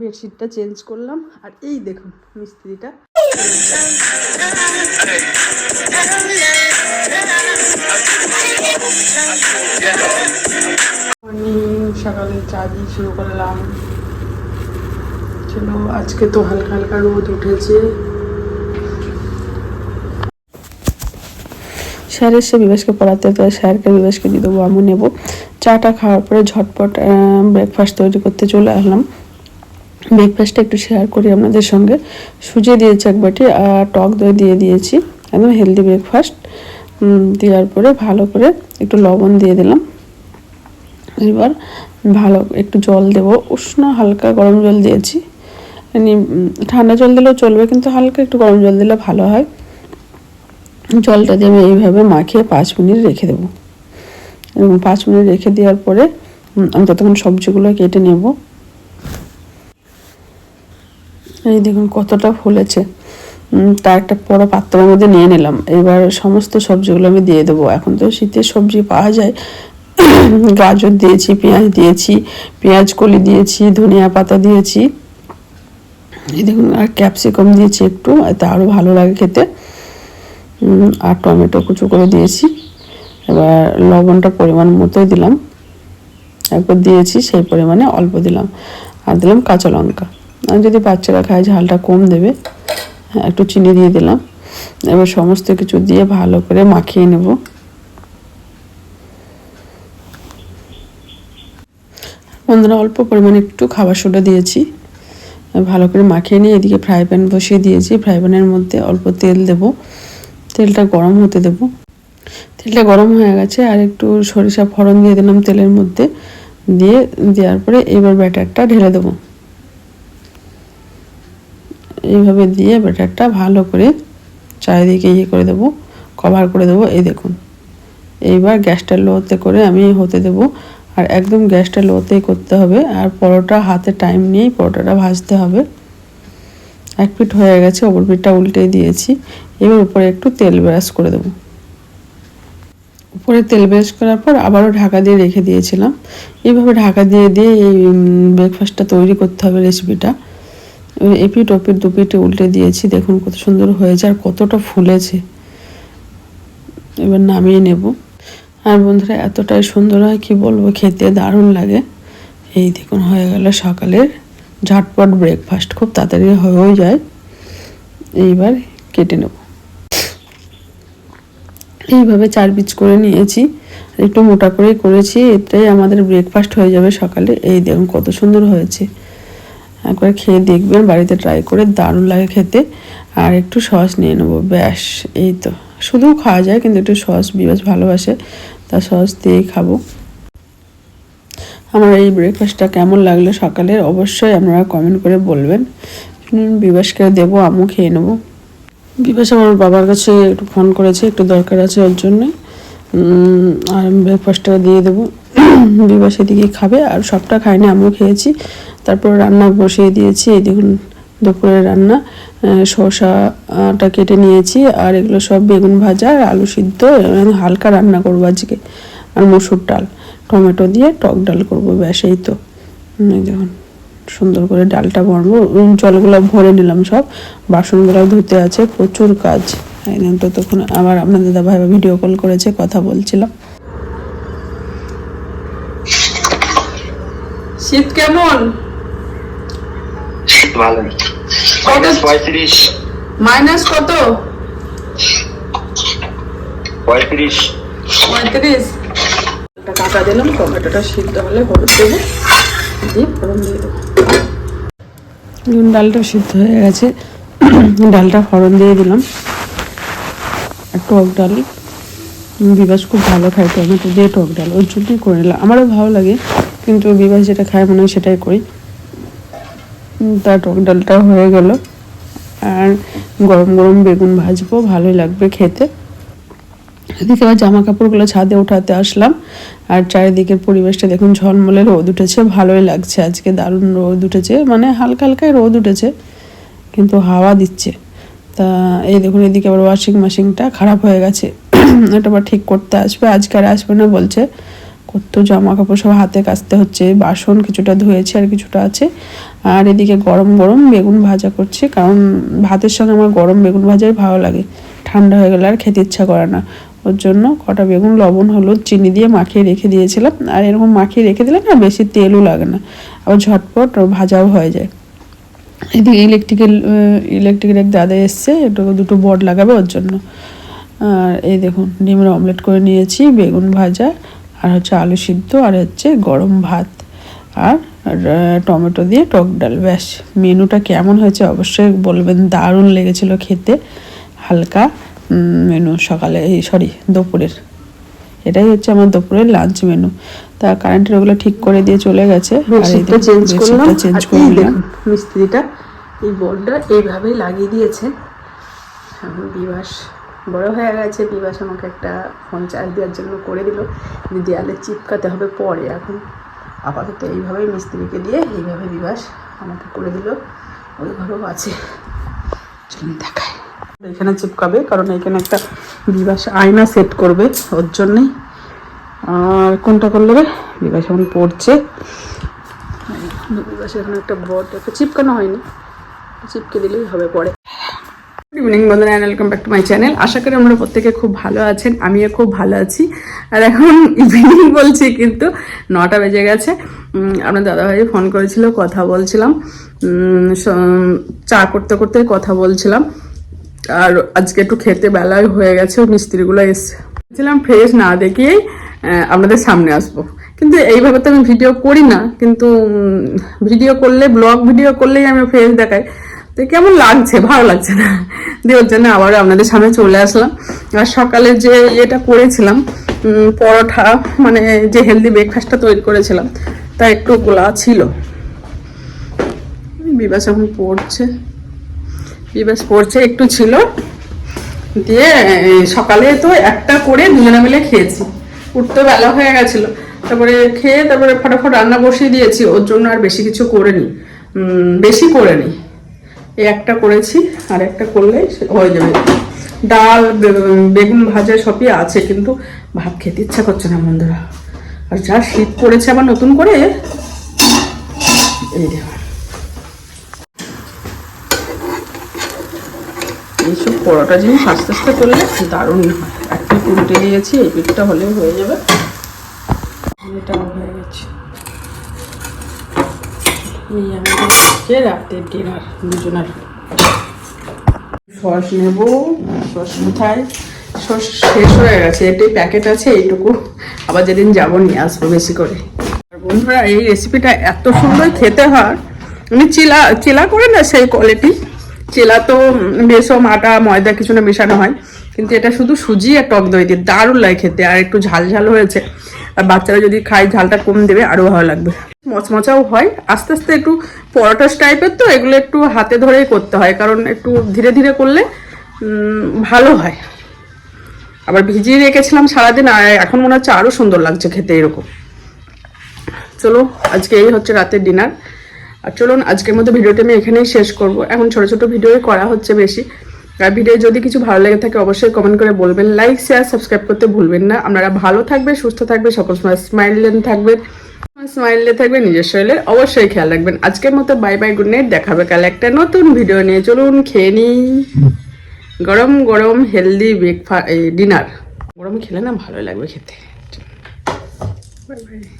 বেডশিটটা চেঞ্জ করলাম। আর এই দেখুন মিস্ত্রিটা। সকালে চা দিয়ে শুরু করলাম। চলো, আজকে তো হালকা হালকা রোদ উঠেছে। স্যার এসে বিবেশকে পড়াতে, তো স্যারকে বিবাসকে দিয়ে দেবো আমি নেব। চাটা খাওয়ার পরে ঝটপট ব্রেকফাস্ট তৈরি করতে চলে আসলাম। ব্রেকফাস্টটা একটু শেয়ার করি আপনাদের সঙ্গে। সুজি দিয়েছি এক বাটি, আর টক দই দিয়ে দিয়েছি। একদম হেলদি ব্রেকফাস্ট দেওয়ার পরে ভালো করে একটু লবণ দিয়ে দিলাম। এবার ভালো একটু জল দেব। উষ্ণ হালকা গরম জল দিয়েছি। ঠান্ডা জল দিলেও চলবে, কিন্তু হালকা একটু গরম জল দিলে ভালো হয়। জলটা দিয়ে আমি এইভাবে মাখিয়ে পাঁচ মিনিট রেখে দেবো। এবং পাঁচ মিনিট রেখে দেওয়ার পরে আমি ততক্ষণ সবজিগুলো কেটে নেব। এই দেখুন কতটা ফুলেছে। উম, তা একটা বড় পাত্রের মধ্যে নিয়ে নিলাম। এবার সমস্ত সবজিগুলো আমি দিয়ে দেবো। এখন তো শীতের সবজি পাওয়া যায়। গাজর দিয়েছি পেঁয়াজ দিয়েছি পেঁয়াজ কলি দিয়েছি ধনিয়া পাতা দিয়েছি। এই দেখুন আর ক্যাপসিকাম দিয়েছি একটু এতে আরও ভালো লাগে খেতে। আর টমেটো কুচু করে দিয়েছি। এবার লবণটা পরিমাণ মতোই দিলাম। একবার দিয়েছি সেই পরিমাণে অল্প দিলাম। আর দিলাম কাঁচা লঙ্কা। আর যদি বাচ্চারা খায় ঝালটা কম দেবে। হ্যাঁ, একটু চিনি দিয়ে দিলাম। এবার সমস্ত কিছু দিয়ে ভালো করে মাখিয়ে নেব। বন্ধুরা অল্প পরিমাণে একটু খাবার সোডা দিয়েছি। ভালো করে মাখিয়ে নিয়ে এদিকে ফ্রাই প্যান বসিয়ে দিয়েছি। ফ্রাই প্যানের মধ্যে অল্প তেল দেব। তেলটা গরম হতে দেব। তেলটা গরম হয়ে গেছে আর একটু সরিষা ফোড়ন দিয়ে দিলাম তেলের মধ্যে। দিয়ে দেওয়ার পরে এবার ব্যাটারটা ঢেলে দেবো। এইভাবে দিয়ে ব্যাটারটা ভালো করে চারিদিকে ইয়ে করে দেবো কভার করে দেবো, এই দেখুন। এইবার গ্যাসটা লোতে করে আমি হতে দেবো। আর একদম গ্যাসটা লোতেই করতে হবে। আর পরোটা হাতে টাইম নিয়েই পরোটাটা ভাজতে হবে। এক পিঠ হয়ে গেছে অপর পিঠটা উল্টে দিয়েছি। এবার উপরে একটু তেল ব্রাশ করে দেবো। উপরে তেল ব্রাশ করার পর আবারও ঢাকা দিয়ে রেখে দিয়েছিলাম। এইভাবে ঢাকা দিয়ে দিয়ে এই ব্রেকফাস্টটা তৈরি করতে হবে রেসিপিটা এপিট ওপিট দুপিটে উল্টে দিয়েছি, দেখুন কত সুন্দর হয়েছে আর কতটা ফুলেছে। এবার নামিয়ে নেব। আর বন্ধুরা, এতটাই সুন্দর হয়, কি বলব, খেতে দারুণ লাগে। এই দেখুন, হয়ে গেল সকালের ঝটপট ব্রেকফাস্ট খুব তাড়াতাড়ি হয়েও যায়। এইবার কেটে নেব। এইভাবে চার পিচ করে নিয়েছি একটু মোটা করেই করেছি, এটাই আমাদের ব্রেকফাস্ট হয়ে যাবে সকালে। এই দেখুন, কত সুন্দর হয়েছে। একবার খেয়ে দেখবেন, বাড়িতে ট্রাই করে দারুণ লাগে খেতে। আর একটু সস নিয়ে নেব, ব্যাস, এই তো। শুধু খাওয়া যায়, কিন্তু একটু সস, বিবাস ভালোবাসে, তা সস দিয়েই খাব। আমার এই ব্রেকফাস্টটা কেমন লাগল সকালে অবশ্যই আপনারা কমেন্ট করে বলবেন। বিবাসকে দেবো আমু খেয়ে নেব। বিবাস আমার বাবার কাছে একটু ফোন করেছে, একটু দরকার আছে ওর জন্য। আর ব্রেকফাস্টটা দিয়ে দেবো। বিবাস এদিকে খাবে আর সবটা খাইনি আমিও খেয়েছি। তারপর রান্না বসিয়ে দিয়েছি, এই দেখুন দুপুরের রান্না। শসাটা কেটে নিয়েছি আর এগুলো সব বেগুন ভাজা আর আলু সিদ্ধ। হালকা রান্না করব আজকে। আর মসুর ডাল, টমেটো দিয়ে টক ডাল করব, ব্যাস, এই তো। দেখুন সুন্দর করে ডালটা ভরবো। জলগুলো ভরে নিলাম সব। বাসনগুলো ধুতে আছে, প্রচুর কাজ। তো তখন আবার আপনার দাদা ভাই ভিডিও কল করেছে, কথা বলছিলাম। শীত কেমন? শীত ভালো মাইনাস পঁয়ত্রিশ। মাইনাস কত? পঁয়ত্রিশ। পঁয়ত্রিশ। কাঁচা দিলাম টমেটোটা সিদ্ধ হলে হলুদ দেবো। দিয়ে ফোড়ন দিয়ে দেবো। দেখুন ডালটা সিদ্ধ হয়ে গেছে। ডালটা ফোড়ন দিয়ে দিলাম। আর টক ডাল। বিবাস খুব ভালো খায় টমেটো দিয়ে টক ডাল। ওর জন্যই করে নিলাম। আমারও ভালো লাগে। কিন্তু বিবাস যেটা খায় মনে হয় সেটাই করি। তা টক ডালটা হয়ে গেল। আর গরম গরম বেগুন ভাজবো, ভালোই লাগবে খেতে। এদিকে আবার জামা কাপড়গুলো ছাদে উঠাতে আসলাম। আর চারিদিকের পরিবেশটা দেখুন ঝলমলে রোদ উঠেছে, ভালোই লাগছে। আজকে দারুণ রোদ উঠেছে মানে হালকা হালকাই রোদ উঠেছে, কিন্তু হাওয়া দিচ্ছে। তা এই দেখুন এদিকে আবার ওয়াশিং মেশিনটা খারাপ হয়ে গেছে। এটা আবার ঠিক করতে আসবে, আজকে আর আসবে না বলছে। কত জামা কাপড় সব হাতে কাচতে হচ্ছে, বাসন কিছুটা ধুয়েছে আর কিছুটা আছে। আর এদিকে গরম গরম বেগুন ভাজা করছে, কারণ ভাতের সঙ্গে আমার গরম বেগুন ভাজাই ভালো লাগে। ঠান্ডা হয়ে গেলে আর খেতে ইচ্ছা করে না। ওর জন্য কটা বেগুন, লবণ, হলুদ, চিনি দিয়ে মাখিয়ে রেখে দিয়েছিলাম। আর এরকম মাখিয়ে রেখে দিলে না বেশি তেলও লাগে না, আবার ঝটপট ভাজাও হয়ে যায়। এদিকে ইলেকট্রিক্যাল ইলেকট্রিকের এক দাদা এসছে একটু দুটো বোর্ড লাগাবে ওর জন্য। আর এই দেখুন, ডিমের অমলেট করে নিয়েছি, বেগুন ভাজা আর হচ্ছে আলু সিদ্ধ আর হচ্ছে গরম ভাত আর টমেটো দিয়ে টক ডাল ব্যাস। মেনুটা কেমন হয়েছে অবশ্যই বলবেন দারুণ লেগেছিল খেতে। হালকা মেনু সকালে এই সরি দুপুরের। এটাই হচ্ছে আমার দুপুরের লাঞ্চ মেনু তা কারেন্টের ওগুলো ঠিক করে দিয়ে চলে গেছে। চেঞ্জ করলাম। মিস্ত্রিটা এই বোর্ডটা এইভাবেই লাগিয়ে দিয়েছে। এখন বিবাস বড় হয়ে গেছে, বিবাস আমাকে একটা ফোন চার্জ দেওয়ার জন্য করে দিল। দেয়ালে চিপকাতে হবে পরে এখন। আপাতত এইভাবেই মিস্ত্রিকে দিয়ে এইভাবে বিবাস আমাকে করে দিল। ওই ঘরেও আছে। চলুন দেখায় এখানে চিপকাবে, কারণ এখানে একটা বিবাস আয়না সেট করবে ওর জন্যই আর কোনটা করলে রে? বিবাস এখন পড়ছে। বিবাস এখন একটা বোর্ড একটা চিপকানো হয়নি। চিপকে দিলেই হবে পরে। গুড ইভিনিং বন্ধুরা and welcome back to my channel আশা করি আমরা প্রত্যেকে খুব ভালো আছেন, আমিও খুব ভালো আছি। আর এখন ইভিনিং বলছি কিন্তু নটা বেজে গেছে। আপনার দাদাভাই ফোন করেছিল, কথা বলছিলাম। চা করতে করতে কথা বলছিলাম। আর আজকে একটু খেতে বেলায় হয়ে গেছে মিস্ত্রিগুলো এসছে। বলছিলাম ফ্রেশ না দেখিয়েই আপনাদের সামনে আসব। কিন্তু এইভাবে তো আমি ভিডিও করি না, কিন্তু ভিডিও করলে ব্লগ ভিডিও করলেই আমি ফ্রেশ দেখাই। তো কেমন লাগছে? ভালো লাগছে না। দিয়ে ওর জন্য আবার আপনাদের সামনে চলে আসলাম। আর সকালে যে ইয়েটা করেছিলাম পরোটা মানে যে হেলদি ব্রেকফাস্টটা তৈরি করেছিলাম তা একটু গোলা ছিল। বিবাস এখন পড়ছে। বিবাস পড়ছে একটু ছিল। দিয়ে সকালে তো একটা করে দুজনে মিলে খেয়েছি। উঠতে বেলা হয়ে গেছিল। তারপরে খেয়ে তারপরে ফটাফট রান্না বসিয়ে দিয়েছি। ওর জন্য আর বেশি কিছু করিনি। উম, বেশি করিনি। এই একটা করেছি, আর একটা করলেই সে- হয়ে যাবে। ডাল বেগুন ভাজা সবই আছে, কিন্তু ভাত খেতে ইচ্ছা করছে না বন্ধুরা। আর যা শীত পড়েছে আবার নতুন করে, এই এইসব পরোটা জিনিস আস্তে আস্তে করলে দারুণ হয়। এক পিঠ উল্টে দিয়েছি এই পিঠটা হলেও হয়ে যাবে। এটাও হয়ে গেছে। এই আমাদের আজকে রাতের ডিনার দুজনের। সস নেব, সস কোথায় সস শেষ হয়ে গেছে এটাই প্যাকেট আছে, এইটুকু। আবার যেদিন যাব নিয়ে আসব বেশি করে। বন্ধুরা, এই রেসিপিটা এত সুন্দর খেতে হয়। আমি চিলা চিলা করে না সেই কোয়ালিটি চিলা তো বেসম, আটা, ময়দা কিছু না মেশানো হয়। কিন্তু এটা শুধু সুজি আর টক দই দিয়ে দারুণ লাগে খেতে, আর একটু ঝাল ঝাল হয়েছে। আর বাচ্চারা যদি খায়, ঝালটা কম দেবে, আরও ভালো লাগবে। মচমচাও হয়। আস্তে আস্তে একটু পরোটাস টাইপের তো, এগুলো একটু হাতে ধরেই করতে হয়, কারণ একটু ধীরে ধীরে করলে ভালো হয়। আবার ভিজিয়ে রেখেছিলাম সারাদিন, আর এখন মনে হচ্ছে আরও সুন্দর লাগছে খেতে এরকম। চলো, আজকে এই হচ্ছে রাতের ডিনার আর চলুন, আজকের মতো ভিডিওটা আমি এখানেই শেষ করব। এখন ছোট ছোট ভিডিও করা হচ্ছে বেশি। আর ভিডিও যদি কিছু ভালো লেগে থাকে অবশ্যই কমেন্ট করে বলবেন। লাইক শেয়ার সাবস্ক্রাইব করতে ভুলবেন না। আপনারা ভালো থাকবে সুস্থ থাকবে সকল সময় স্মাইলেন থাকবেন। স্মাইলে থাকবে নিজের শরীরের অবশ্যই খেয়াল রাখবেন। আজকের মতো বাই বাই গুড নাইট দেখাবে কাল একটা নতুন ভিডিও নিয়ে। চলুন, খেয়ে নিই। গরম গরম হেলদি ব্রেকফাস্ট ডিনার গরম খেলে না ভালো লাগবে খেতে। Bye bye